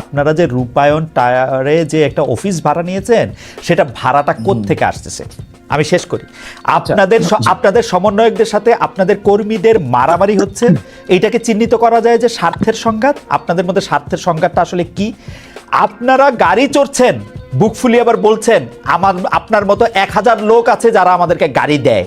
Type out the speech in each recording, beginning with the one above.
আপনারা যে রূপায়ণ টায়ারে যে একটা অফিস ভাড়া নিয়েছেন সেটা ভাড়াটা থেকে আসতেছে? আমি শেষ করি। আপনাদের আপনাদের সমন্বয়কদের সাথে আপনাদের কর্মীদের মারামারি হচ্ছে। এইটাকে চিহ্নিত করা যায় যে স্বার্থের সংঘাত। আপনাদের মধ্যে স্বার্থের সংঘাতটা আসলে কি? আপনারা গাড়ি চড়ছেন বুক ফুলি আবার বলছেন আমার আপনার মতো এক হাজার লোক আছে যারা আমাদেরকে গাড়ি দেয়।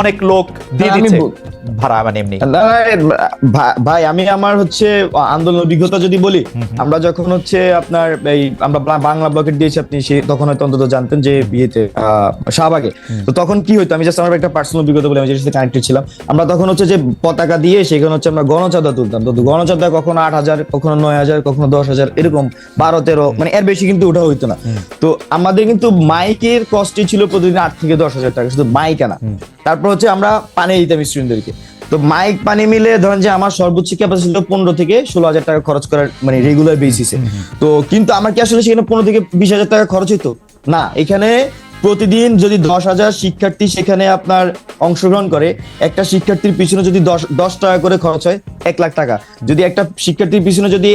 অনেক লোক দিয়ে দিচ্ছে ভাড়া মানে এমনি। ভাই আমি আমার হচ্ছে আন্দোলন অভিজ্ঞতা যদি বলি আমরা যখন হচ্ছে আপনার এই আমরা বাংলা ব্লকেট দিয়েছি আপনি সে তখন হয়তো অন্তত জানতেন যে বিয়েতে শাহবাগে। তো তখন কি হতো আমি জাস্ট আমার একটা পার্সোনাল অভিজ্ঞতা বলে আমি যেটার সাথে কানেক্টেড ছিলাম। আমরা তখন হচ্ছে যে পতাকা দিয়ে সেখানে হচ্ছে আমরা গণচাঁদা তুলতাম। তো গণচাঁদা কখনো আট হাজার কখনো নয় হাজার কখনো দশ হাজার এরকম বারো তেরো মানে এর বেশি কিন্তু ওঠা হইতো না। তো আমাদের কিন্তু মাইকের কস্টই ছিল প্রতিদিন আট থেকে দশ হাজার টাকা শুধু মাইক আনা তারপর হচ্ছে আমরা পানি দিতাম স্টুডেন্টদেরকে তো মাইক পানি মিলে ধরেন যে আমার সর্বোচ্চ ক্যাপাসিটি ছিল পনেরো থেকে ষোলো হাজার টাকা খরচ করার মানে রেগুলার বেসিসে তো কিন্তু আমার কি আসলে সেখানে পনেরো থেকে বিশ হাজার টাকা খরচ হইতো? না এখানে প্রতিদিন যদি দশ হাজার শিক্ষার্থী সেখানে আপনার অংশগ্রহণ করে একটা শিক্ষার্থীর পিছনে যদি দশ দশ টাকা করে খরচ হয় এক লাখ টাকা। যদি একটা শিক্ষার্থীর পিছনে যদি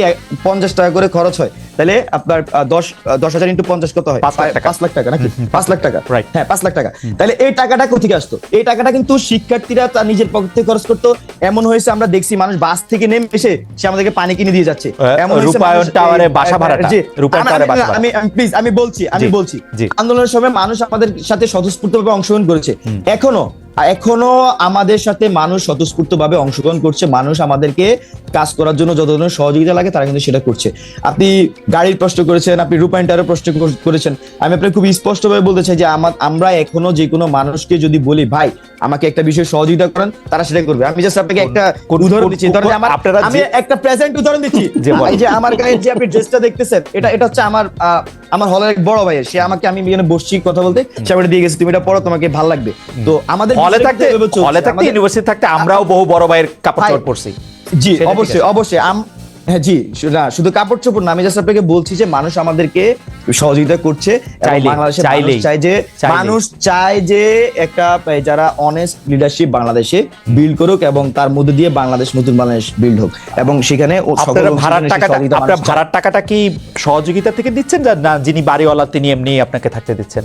পঞ্চাশ টাকা করে খরচ হয় তাহলে আপনার দশ দশ হাজার ইন্টু পঞ্চাশ কত হয়? পাঁচ লাখ টাকা। নাকি? পাঁচ লাখ টাকা. হ্যাঁ পাঁচ লাখ টাকা। তাহলে এই টাকাটা কোথেকে আসতো? এই টাকাটা কিন্তু শিক্ষার্থীরা তার নিজের পকেট থেকে খরচ করতো। এমন হয়েছে আমরা দেখছি মানুষ বাস থেকে নেমে এসে সে আমাদেরকে পানি কিনে দিয়ে যাচ্ছে। এমন রূপায়ণ টাওয়ারে বাসা ভাড়া। আমি প্লিজ আমি বলছি আমি বলছি। আন্দোলনের সময় মানুষ আমাদের সাথে স্বতঃস্ফূর্তভাবে অংশগ্রহণ করেছে। এখনও এখনও আমাদের সাথে মানুষ স্বতঃস্ফূর্তভাবে অংশগ্রহণ করছে। মানুষ আমাদেরকে কাজ করার জন্য যত ধরনের সহযোগিতা লাগে তারা কিন্তু সেটা করছে। আপনি গাড়ির প্রশ্ন করেছেন আপনি রূপায়ণটারও প্রশ্ন করেছেন। আমি আপনাকে খুব স্পষ্টভাবে বলতে চাই যে আমার আমরা এখনও যে কোনো মানুষকে যদি বলি ভাই আমাকে একটা বিষয়ে সহযোগিতা করেন তারা সেটা করবে। আমি জাস্ট আপনাকে একটা উদাহরণ দিচ্ছি। ধরেন আমার আমি একটা প্রেজেন্ট উদাহরণ দিচ্ছি। যে আমার গায়ে যে আপনি ড্রেসটা দেখতেছেন এটা এটা হচ্ছে আমার আমার হলের এক বড় ভাইয়ের। সে আমাকে আমি এখানে বসছি কথা বলতে। সে আমাকে দিয়ে গেছে তুমি এটা পড়ো তোমাকে ভালো লাগবে। তো আমাদের হলে থাকতে হলে থাকতে ইউনিভার্সিটি থাকতে আমরাও বহু বড় ভাইয়ের কাপড় চোপড় পরছি। জি অবশ্যই অবশ্যই আম- হ্যাঁ জি না শুধু কাপড় চোপড় না আমি জাস্ট আপনাকে বলছি যে মানুষ আমাদেরকে সহযোগিতা করছে বাংলাদেশের মানুষ চায় যে মানুষ চায় যে একটা যারা অনেস্ট লিডারশিপ বাংলাদেশে বিল্ড করুক এবং তার মধ্যে দিয়ে বাংলাদেশ নতুন বাংলাদেশ বিল্ড হোক। এবং সেখানে আপনারা ভাড়ার টাকাটা আপনার ভাড়ার টাকাটা কি সহযোগিতা থেকে দিচ্ছেন না যিনি বাড়িওয়ালা তিনি এমনি আপনাকে থাকতে দিচ্ছেন?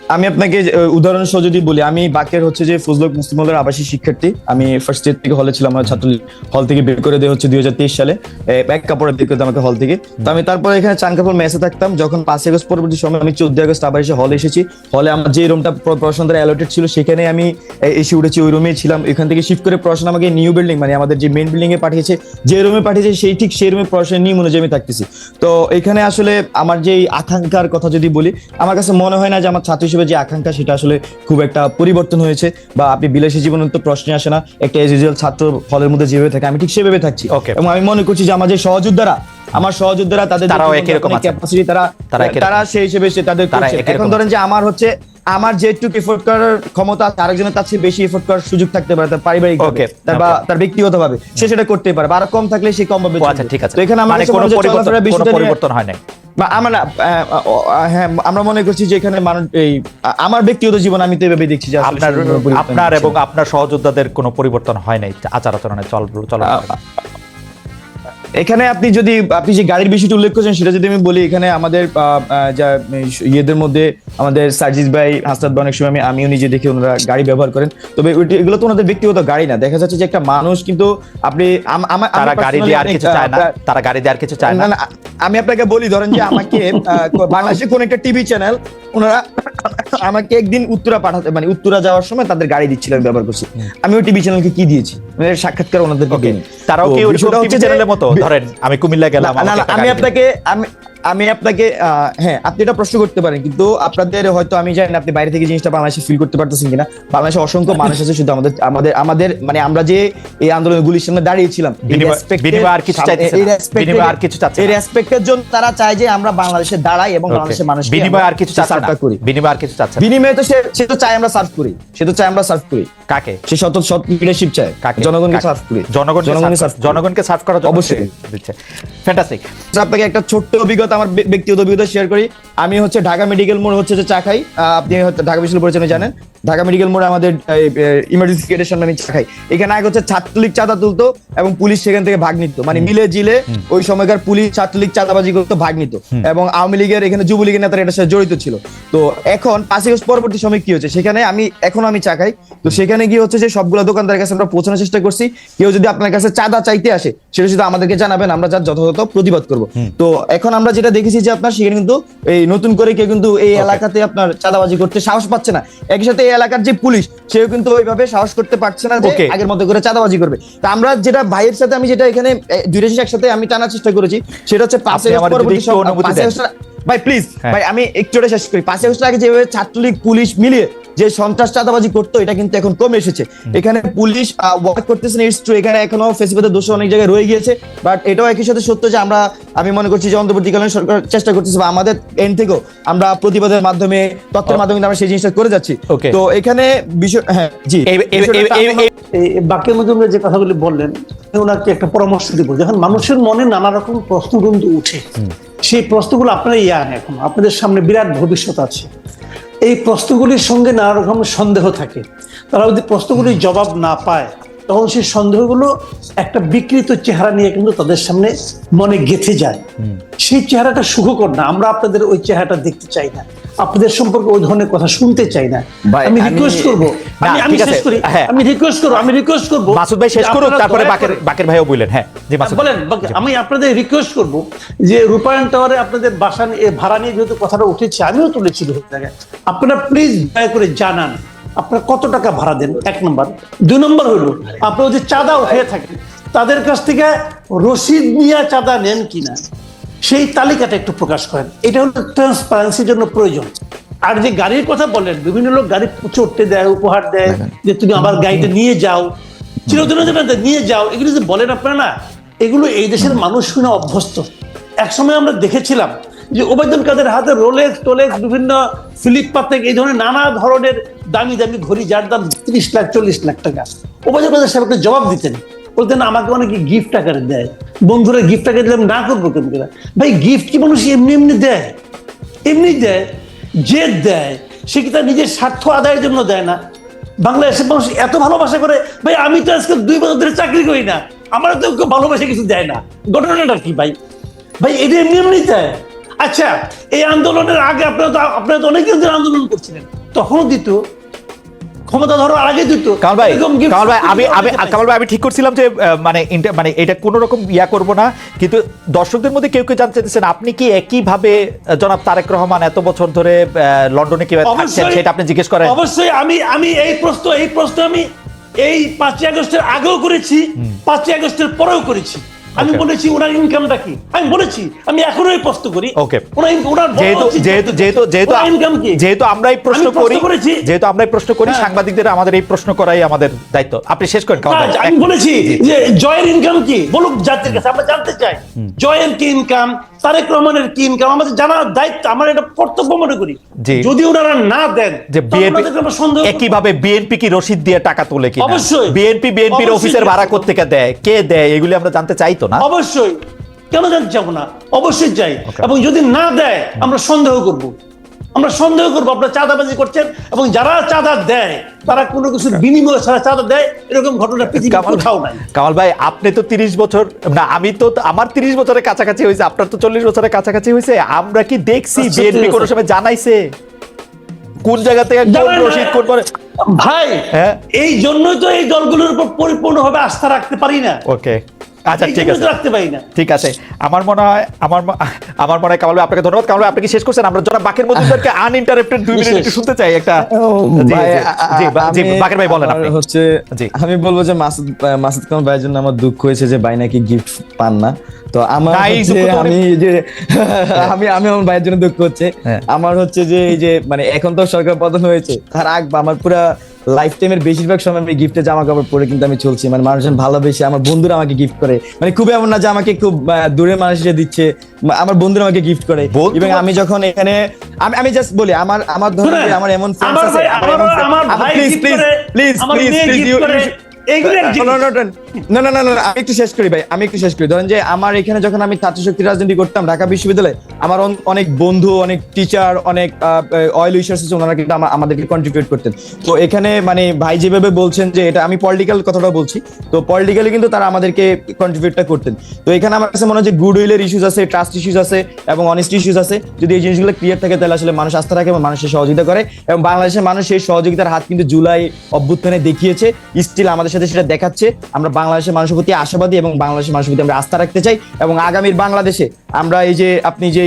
আমি আপনাকে উদাহরণ সহ যদি বলি, আমি বাকের হচ্ছে যে ফজলক মুসলিম হলের আবাসিক শিক্ষার্থী। আমি ফার্স্ট ইয়ার থেকে হলে ছিলাম, আমার ছাত্র হল থেকে বের করে দেওয়া হচ্ছে দুই হাজার তেইশ সালে। এক কাপড়ে বের করে আমাকে হল থেকে। তো আমি তারপরে এখানে চান কাপড় মেসে থাকতাম। যখন পাঁচই আগস্ট পরবর্তী সময় আমি চোদ্দ আগস্ট আবার এসে হলে এসেছি। হলে আমার যে রুমটা পড়াশোনা দ্বারা অ্যালোটেড ছিল সেখানে আমি এসে উঠেছি, ওই রুমে ছিলাম। এখান থেকে শিফট করে পড়াশোনা আমাকে নিউ বিল্ডিং মানে আমাদের যে মেন বিল্ডিং এ পাঠিয়েছে, যে রুমে পাঠিয়েছে, সেই ঠিক সেই রুমে পড়াশোনা নিয়ে অনুযায়ী আমি থাকতেছি। তো এখানে আসলে আমার যে আকাঙ্ক্ষার কথা যদি বলি, আমার কাছে মনে হয় না যে আমার ছাত্র হিসেবে যে আকাঙ্ক্ষা সেটা আসলে খুব একটা পরিবর্তন হয়েছে বা আপনি বিলাসী জীবনের তো প্রশ্নে আসে না। একটা এজ ইউজুয়াল ছাত্র হলের মধ্যে যেভাবে থাকে আমি ঠিক সেভাবে থাকছি. এবং আমি মনে করছি যে আমার যে সহযোদ্ধারা আমার সহযোদ্ধারা তাদের তারাও একই রকম ক্যাপাসিটি তারা তারা। তারা সেই হিসেবে সে তাদের এখন ধরেন যে আমার হচ্ছে আমার যেটুকু এফোর্ট করার ক্ষমতা আছে, আরেকজনের তার চেয়ে বেশি এফোর্ট করার সুযোগ থাকতে পারে তার পারিবারিক তার বা তার ব্যক্তিগত ভাবে সে সেটা করতে পারে বা আরও কম থাকলে সে কম ভাবে আচ্ছা ঠিক আছে। তো এখানে আমার মানে কোনো মনে পরিবর্তন হয় নাই। বা আমরা হ্যাঁ আমরা মনে করছি যে এখানে মানুষ এই আমার ব্যক্তিগত জীবন আমি তো এভাবে দেখছি যে আপনার আপনার এবং আপনার সহযোদ্ধাদের কোনো পরিবর্তন হয় নাই আচার আচরণে চল চল। এখানে আপনি যদি আপনি যে গাড়ির বিষয়টা উল্লেখ করেছেন সেটা যদি আমি বলি এখানে আমাদের যা ইয়েদের মধ্যে আমাদের সার্জিস ভাই হাসনাত ভাই অনেক সময় আমি আমিও নিজে দেখি ওনারা গাড়ি ব্যবহার করেন। তবে এগুলো তো ওনাদের ব্যক্তিগত গাড়ি না। দেখা যাচ্ছে যে একটা মানুষ কিন্তু আপনি তারা গাড়ি দিয়ে আর কিছু চায় না। তারা গাড়ি দিয়ে আর কিছু চায় না। আমি আপনাকে বলি ধরেন যে আমাকে বাংলাদেশে কোন একটা টিভি চ্যানেল ওনারা আমাকে একদিন উত্তরা পাঠাতে মানে উত্তরা যাওয়ার সময় তাদের গাড়ি দিচ্ছিল আমি ব্যবহার করছি। আমি ওই টিভি চ্যানেলকে কি দিয়েছি? মানে সাক্ষাৎকার ওনাদের পক্ষে তারাও কি ওই টিভি চ্যানেলের মতো? ধরেন আমি কুমিল্লা গেলাম আমি আপনাকে আমি আমি আপনাকে হ্যাঁ আপনি এটা প্রশ্ন করতে পারেন কিন্তু আপনাদের হয়তো আমি জানি আপনি বাইরে থেকে জিনিসটা বাংলাদেশে ফিল করতে পারতেছেন কিনা। বাংলাদেশে অসংখ্য মানুষ আছে শুধু আমাদের আমাদের আমাদের মানে আমরা যে এই আন্দোলনের গুলির সামনে দাঁড়িয়েছিলাম এই। রেসপেক্টের জন্য তারা চায় যে আমরা বাংলাদেশে দাঁড়াই এবং বাংলাদেশের মানুষ বিনিময় আর কিছু করি। বিনিময় আর কিছু চাচ্ছে। বিনিময়ে তো সে তো চায় আমরা সার্ভ করি। সে তো চায় আমরা সার্ভ করি। কাকে? সে শত শত লিডারশিপ চায়। কাকে? জনগণকে? সার্ভ করি। জনগণকে জনগণকে সার্ভ করি। করার অবশ্যই। ফ্যান্টাস্টিক আপনাকে একটা ছোট্ট অভিজ্ঞতা আমার ব্য- ব্যক্তিগত অভিজ্ঞতা শেয়ার করি। আমি হচ্ছে ঢাকা মেডিকেল মোড় হচ্ছে যে চা খাই। আপনি ঢাকা বিশ্ববিদ্যালয় পরিচালনা জানেন। ঢাকা মেডিকেল মোড়ে আমাদের ইমার্জেন্সি গেটের সামনে আমি চা খাই। এখানে আগে হচ্ছে ছাত্রলীগ চাঁদা তুলতো এবং পুলিশ সেখান থেকে ভাগ নিত। মানে মিলে জিলে ওই সময়কার পুলিশ ছাত্রলীগ চাঁদাবাজি করতো ভাগ নিত। এবং আওয়ামী লীগের এখানে যুবলীগের নেতারা এটার সাথে জড়িত ছিল। তো এখন পাঁচই আগস্ট পরবর্তী সময় কি হচ্ছে? সেখানে আমি এখন আমি চা খাই। তো সেখানে গিয়ে হচ্ছে যে সবগুলো দোকানদারের কাছে আমরা পৌঁছানোর চেষ্টা করছি। কেউ যদি আপনার কাছে চাঁদা চাইতে আসে সেটা শুধু আমাদেরকে জানাবেন আমরা যার যথাযথ প্রতিবাদ করব। তো এখন আমরা যেটা দেখেছি যে আপনার সেখানে কিন্তু এই নতুন করে কেউ কিন্তু এই এলাকাতে আপনার চাঁদাবাজি করতে সাহস পাচ্ছে না। একই সাথে এই এলাকার যে পুলিশ সেও কিন্তু ওইভাবে সাহস করতে পারছে না যে আগের মতো করে চাঁদাবাজি করবে। তা আমরা যেটা ভাইয়ের সাথে আমি যেটা এখানে দুইটা একসাথে আমি টানার চেষ্টা করেছি সেটা হচ্ছে পাশে ভাই প্লিজ হ্যাঁ। ভাই আমি একটু শেষ করি। পাশে আগে যেভাবে ছাত্রলীগ পুলিশ মিলিয়ে যে সন্ত্রাস চাঁদাবাজি করতো এটা কিন্তু এখন কমে এসেছে। এখানে পুলিশ ওয়ার্ক করতেছে ইটস ট্রু এখানে এখনও ফেসিবাদের দোষ অনেক জায়গায় রয়ে গিয়েছে। বাট এটাও একই সাথে সত্য যে আমরা আমি মনে করছি যে অন্তর্বর্তীকালীন সরকার চেষ্টা করতেছে বা আমাদের এন্ড থেকেও আমরা প্রতিবাদের মাধ্যমে তথ্যের মাধ্যমে আমরা সেই জিনিসটা করে যাচ্ছি। তো এখানে বিষয় হ্যাঁ জি। মধ্যে উনি যে কথাগুলি বললেন ওনাকে একটা পরামর্শ দিব। যখন মানুষের মনে নানা রকম প্রশ্ন কিন্তু উঠে সেই প্রশ্নগুলো আপনারা ইয়ান এখন। আপনাদের সামনে বিরাট ভবিষ্যৎ আছে। এই প্রশ্নগুলির সঙ্গে নানা রকম সন্দেহ থাকে। তারা যদি প্রশ্নগুলির জবাব না পায় তখন সেই সন্দেহগুলো একটা বিকৃত চেহারা নিয়ে কিন্তু তাদের সামনে মনে গেঁথে যায়। সেই চেহারাটা সুখকর না আমরা আপনাদের ওই চেহারাটা দেখতে চাই না। আপনাদের সম্পর্কে ওই ধরনের কথা শুনতে চাই না। আমি রিকোয়েস্ট করব। আমি আমি শেষ করি। হ্যাঁ। আমি রিকোয়েস্ট করব আমি রিকোয়েস্ট করব। মাসুদ ভাই শেষ যে করুক তারপরে বাকের বাকের ভাইও বললেন। হ্যাঁ জি মাসুদ বলেন আমি আপনাদের রিকোয়েস্ট করব যে রূপায়ণ টাওয়ারে আপনাদের বাসা নিয়ে ভাড়া নিয়ে যেহেতু কথাটা উঠেছে আমিও তুলেছি আপনারা প্লিজ দয়া করে জানান আপনারা কত টাকা ভাড়া দেন? এক নম্বর। দুই নম্বর হলো আপনারা যদি চাঁদা উঠে থাকেন তাদের কাছ থেকে রসিদ নিয়ে চাঁদা নেন কিনা? সেই তালিকাটা একটু প্রকাশ করেন। এটা হলো ট্রান্সপারেন্সির জন্য প্রয়োজন। আর যে গাড়ির কথা বলেন বিভিন্ন লোক গাড়ি চড়তে দেয় উপহার দেয় যে তুমি আমার গাড়িটা নিয়ে যাও চিরদিনের জন্য নিয়ে যাও এগুলো যে বলেন আপনারা না এগুলো এই দেশের মানুষ শুনে অভ্যস্ত। একসময় আমরা দেখেছিলাম যে ওবায়দুল কাদের হাতে রোলেক্স টোলেক্স বিভিন্ন ফিলিপ পাতেক এই ধরনের নানা ধরনের দামি দামি ঘড়ি যার দাম ত্রিশ লাখ চল্লিশ লাখ টাকা। ওবায়দুল কাদের সাহেব একটা জবাব দিতেন বলতেন আমাকে অনেকে গিফট আকারে দেয়। বন্ধুরা গিফট আকারে দিলাম না করব করে? ভাই গিফট কি মানুষ এমনি এমনি দেয়? এমনি দেয়, যে দেয়, সে কি তার নিজের স্বার্থ আদায়ের জন্য দেয় না? বাংলাদেশের মানুষ এত ভালোবাসা করে, ভাই, আমি তো আজকে দুই বছর ধরে চাকরি করি না। আমার তো কেউ ভালোবাসা কিছু দেয় না। ঘটনাটা কি, ভাই? ভাই এটা এমনি এমনি দেয়। আচ্ছা এই আন্দোলনের আগে আপনারা তো আপনারা তো অনেকদিন ধরে আন্দোলন করছিলেন। তখনও দিত। ক্ষমতা ধরার আগে দিত কামাল ভাই কামাল ভাই আমি আমি কামাল ভাই আমি ঠিক করছিলাম যে মানে মানে এটা কোনো রকম ইয়া করব না কিন্তু দর্শকদের মধ্যে কেউ কেউ জানতে চাইছেন আপনি কি একই ভাবে জনাব তারেক রহমান এত বছর ধরে লন্ডনে কীভাবে থাকছেন সেটা আপনি জিজ্ঞেস করেন। অবশ্যই আমি আমি এই প্রশ্ন এই প্রশ্ন আমি এই পাঁচই আগস্টের আগেও করেছি পাঁচই আগস্টের পরেও করেছি। আমি বলেছি ওনার ইনকামটা কি? আমি বলেছি আমি এখনও প্রশ্ন করি। ওকে ওনার যেহেতু যেহেতু যেহেতু যেহেতু ইনকাম কি? যেহেতু আমরা এই প্রশ্ন করি যেহেতু যেহেতু আমরাই প্রশ্ন করি হ্যাঁ। সাংবাদিকদের আমাদের এই প্রশ্ন করাই আমাদের দায়িত্ব। আপনি শেষ করেন আমি বলেছি যে জয়ের ইনকাম কি? বলুক জাতির কাছে আমরা জানতে চাই। জয়ের কি ইনকাম তারেক রহমানের কি ইনকাম আমাদের জানার দায়িত্ব আমার এটা কর্তব্য মনে করি। যদি ওনারা না দেন যে বিএনপি সন্দেহ একইভাবে বিএনপি কি রসিদ দিয়ে টাকা তোলে কি অবশ্যই। বিএনপি বিএনপির অফিসের ভাড়া করতে কোথেকে দেয়? কে দেয়? এগুলি আমরা জানতে চাইতো না। অবশ্যই। কেন জানতে চাবো না? অবশ্যই যাই এবং যদি না দেয় আমরা সন্দেহ করব। আমরা সন্দেহ করব আপনারা চাঁদাবাজি করছেন এবং যারা চাঁদা দেয় তারা কোনো কিছুর বিনিময়ে ছাড়া চাঁদা দেয় এরকম ঘটনা পৃথিবীর কামাল কোথাও নাই। কামাল ভাই আপনি তো তিরিশ বছর না আমি তো আমার তিরিশ বছরের কাছাকাছি হয়েছে আপনার তো চল্লিশ বছরের কাছাকাছি হয়েছে আমরা কি দেখছি? আচ্ছা, বিএনপি ঠিক কোনো সময় জানাইছে? কোন জায়গা থেকে কোন রশিদ কোন পরে? ভাই হ্যাঁ। এই জন্যই তো এই দলগুলোর উপর পরিপূর্ণভাবে আস্থা রাখতে পারি না। ওকে আচ্ছা ঠিক আছে। রাখতে পারি না। ঠিক আছে। আমার মনে হয় আমার আমার মনে হয় কামাল ভাই আপনাকে ধন্যবাদ। কামাল ভাই আপনি কি শেষ করছেন? আমরা যারা বাকের মধ্যে আনইন্টারাপ্টেড দুই মিনিট একটু শুনতে চাই একটা জি, বাকের ভাই বলেন আপনি। হচ্ছে আমি বলব যে মাসুদ মাসুদ কামাল ভাইয়ের জন্য আমার দুঃখ হয়েছে যে ভাই নাকি গিফট পান না। তো আমার আমি যে আমি আমি আমার ভাইয়ের জন্য দুঃখ হচ্ছে। হ্যাঁ। আমার হচ্ছে যে এই যে মানে এখন তো সরকার পতন হয়েছে তার আগ আমার পুরা লাইফ টাইমের বেশিরভাগ সময় আমি গিফটে জামা কাপড় পরে কিন্তু আমি চলছি। মানে মানুষজন ভালোবেসে আমার বন্ধুরা আমাকে গিফট করে। মানে খুব এমন না যে আমাকে খুব দূরে দূরের মানুষ এসে দিচ্ছে আমার বন্ধুরা আমাকে গিফট করে। এবং আমি যখন এখানে আমি আমি জাস্ট বলি আমার আমার ধরে আমার এমন প্লিজ প্লিজ প্লিজ প্লিজ আমার না না না না আমি একটু শেষ করি ভাই, আমি একটু শেষ করি। ধরেন যে আমার এখানে যখন আমি ছাত্র শক্তি রাজনীতি করতাম ঢাকা বিশ্ববিদ্যালয়ে, আমার অনেক বন্ধু, অনেক টিচার অনেক অয়েল ওনারা কিন্তু আমাদেরকে কন্ট্রিবিউট করতেন। তো এখানে মানে ভাই যেভাবে বলছেন যে এটা আমি পলিটিক্যাল কথাটা বলছি, তো পলিটিক্যালি কিন্তু তারা আমাদেরকে কন্ট্রিবিউটটা করতেন। তো এখানে আমার কাছে মনে হয় যে গুড উইলের ইস্যুস আছে ট্রাস্ট ইস্যুস আছে এবং অনেস্ট ইস্যুস আছে। যদি এই জিনিসগুলো ক্লিয়ার থাকে, তাহলে আসলে মানুষ আস্থা রাখে এবং মানুষের সহযোগিতা করে এবং বাংলাদেশের মানুষ সেই সহযোগিতার হাত কিন্তু জুলাই অভ্যুত্থানে দেখিয়েছে। স্টিল আমাদের সাথে সেটা দেখাচ্ছে। আমরা বাংলাদেশের মানুষের প্রতি আশাবাদী এবং বাংলাদেশের মানুষের প্রতি আমরা আস্থা রাখতে চাই এবং আগামীর বাংলাদেশে আমরা এই যে আপনি যে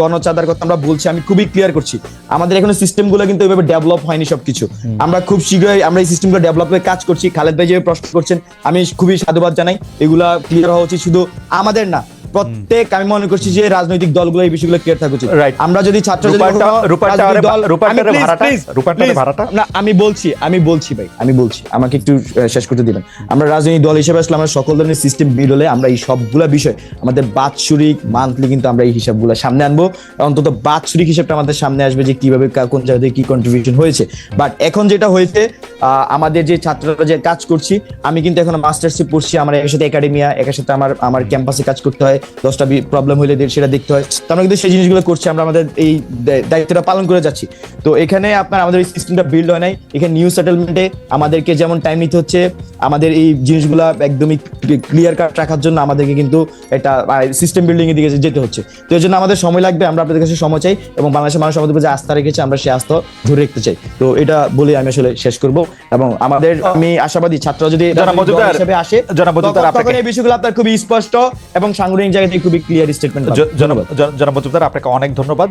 গণচাদার কথা আমরা বলছি আমি খুবই ক্লিয়ার করছি। আমাদের এখনও সিস্টেমগুলো কিন্তু ওইভাবে ডেভেলপ হয়নি সবকিছু। আমরা খুব শীঘ্রই আমরা এই সিস্টেমগুলো ডেভেলপ করে কাজ করছি। খালেদ ভাই যে প্রশ্ন করছেন আমি খুবই সাধুবাদ জানাই। এগুলা ক্লিয়ার হওয়া উচিত শুধু আমাদের না প্রত্যেক আমি মনে করছি যে রাজনৈতিক দলগুলো এই বিষয়গুলো ক্লিয়ার থাকা উচিত। আমরা যদি ছাত্র আমি বলছি আমি বলছি ভাই আমি বলছি। আমাকে একটু শেষ করতে দিবেন। আমরা রাজনৈতিক দল হিসেবে আসলে আমরা সকল ধরনের সিস্টেম হলে আমরা এই সবগুলা বিষয় আমাদের বাৎসরিক মান্থলি কিন্তু আমরা এই হিসাবগুলো সামনে আনব। অন্তত বাৎসরিক হিসাবটা আমাদের সামনে আসবে যে কীভাবে কা- কোন জায়গা থেকে কি কন্ট্রিবিউশন হয়েছে। বাট এখন যেটা হয়েছে আহ, আমাদের যে ছাত্ররা যে কাজ করছি আমি কিন্তু এখন মাস্টার্সে পড়ছি আমার একের সাথে একাডেমিয়া একের সাথে আমার আমার ক্যাম্পাসে কাজ করতে হয়। দশটা প্রবলেম হলে সেটা দেখতে হয়। তো আমরা কিন্তু সেই জিনিসগুলো করছি, আমরা আমাদের এই দায়িত্বটা পালন করে যাচ্ছি। তো এখানে আপনার আমাদের এই সিস্টেমটা বিল্ড হয় নাই। এখানে নিউ সেটেলমেন্টে আমাদেরকে যেমন টাইম নিতে হচ্ছে, আমাদের এই জিনিসগুলা একদমই ক্লিয়ার কাট রাখার জন্য আমাদেরকে কিন্তু একটা সিস্টেম বিল্ডিং এর দিকে যেতে হচ্ছে। তো এই জন্য আমাদের সময় লাগবে আমরা আপনাদের কাছে সময় চাই এবং বাংলাদেশের মানুষ আমাদের উপর যে আস্থা রেখেছে আমরা সেই আস্থা ধরে রাখতে চাই। তো এটা বলে আমি আসলে শেষ করব এবং আমাদের আমি আশাবাদী ছাত্র যদি হিসেবে আসে জনাব মজুমদার, তখন- আপনাকে- এই বিষয়গুলো আপনার খুবই স্পষ্ট এবং সাংগঠনিক জায়গা থেকে খুবই ক্লিয়ার স্টেটমেন্ট জনাব জনাব মজুমদার আপনাকে অনেক ধন্যবাদ।